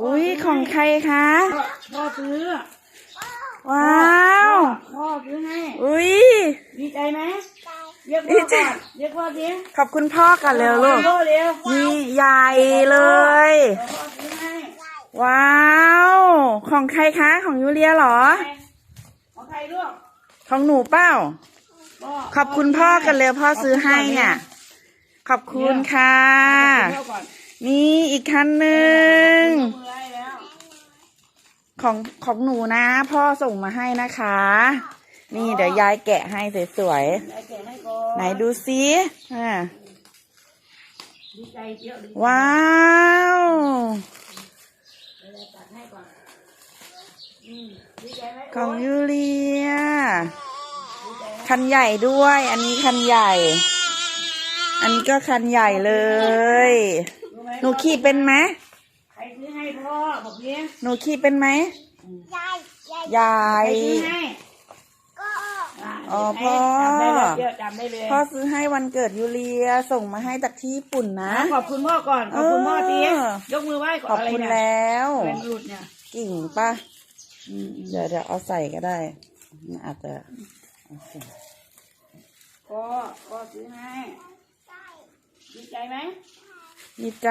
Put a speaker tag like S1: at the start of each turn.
S1: อุ้ยของใครคะ
S2: พ่อพ่อซื้อ
S1: ว้าว
S2: พ่อซื้อให้
S1: อุ้ย
S2: ดีใจไหมเรียกพ่อก่อนเรียกพ่อสิ
S1: ขอบคุณพ่อกันเร็วลูก
S2: พ่อเร็ว
S1: นี่ใหญ่เลย
S2: พ่อซื้อให้
S1: ว้าว ของใครคะ ของยูเลียเหรอ
S2: ของใครลูก
S1: ของหนูเปล่า
S2: พ่อ
S1: ขอบคุณพ่อกันเร็วพ่อซื้อให้เนี่ย ขอบคุณค่ะ
S2: ขอบคุณพ่อก่อน
S1: นี่อีกคันหนึ่ง
S2: ยกมือให้แล้ว
S1: ของของหนูนะ พ่อส่งมาให้นะคะ นี่เดี๋ยวยายแกะให้สวย
S2: ยายแกะให้ก่อน
S1: ๆไหนดูซิอ่า
S2: ดีใจเยอะดี
S1: ว้าว
S2: ยายตัดให้ก่อนอืมดีใจไหม
S1: ของยูเลีย คันใหญ่ด้วย อันนี้คันใหญ่ อันนี้ก็คันใหญ่เลย
S2: รู้ไหม
S1: หนูขี่เป็นไหม
S2: ใครซื้ อให้พ่อบอกนี้
S1: หนูขี่เป็นไหม
S3: ยายยาย
S1: ยา
S2: ใคร
S1: ย
S2: ซื้อให้
S3: ก็
S2: อ่า
S1: อ๋อ
S2: เดี๋ยว
S1: พ่อ
S2: จำได้เลยเดี๋ยวจำได้เลย
S1: พ่อซื้อให้วันเกิดยูเลียส่งมาให้จากที่ญี่ปุ่นนะ
S2: ขอบคุณพ่อก่อน ขอบคุณพ่อที
S1: เออ
S2: ยกมือไหว้ก่อน
S1: ขอบ
S2: อะไร
S1: คุณ
S2: เนี่ย
S1: แล้ว
S2: แฟนหลุดเนี่ย
S1: กิ่งป่ะเดี๋ยวเดี๋ยวเอาใส่ก็ได้อาจจะโอเค
S2: พ่อพ่อซื้อให้ดีใจไหม
S1: ดีใจ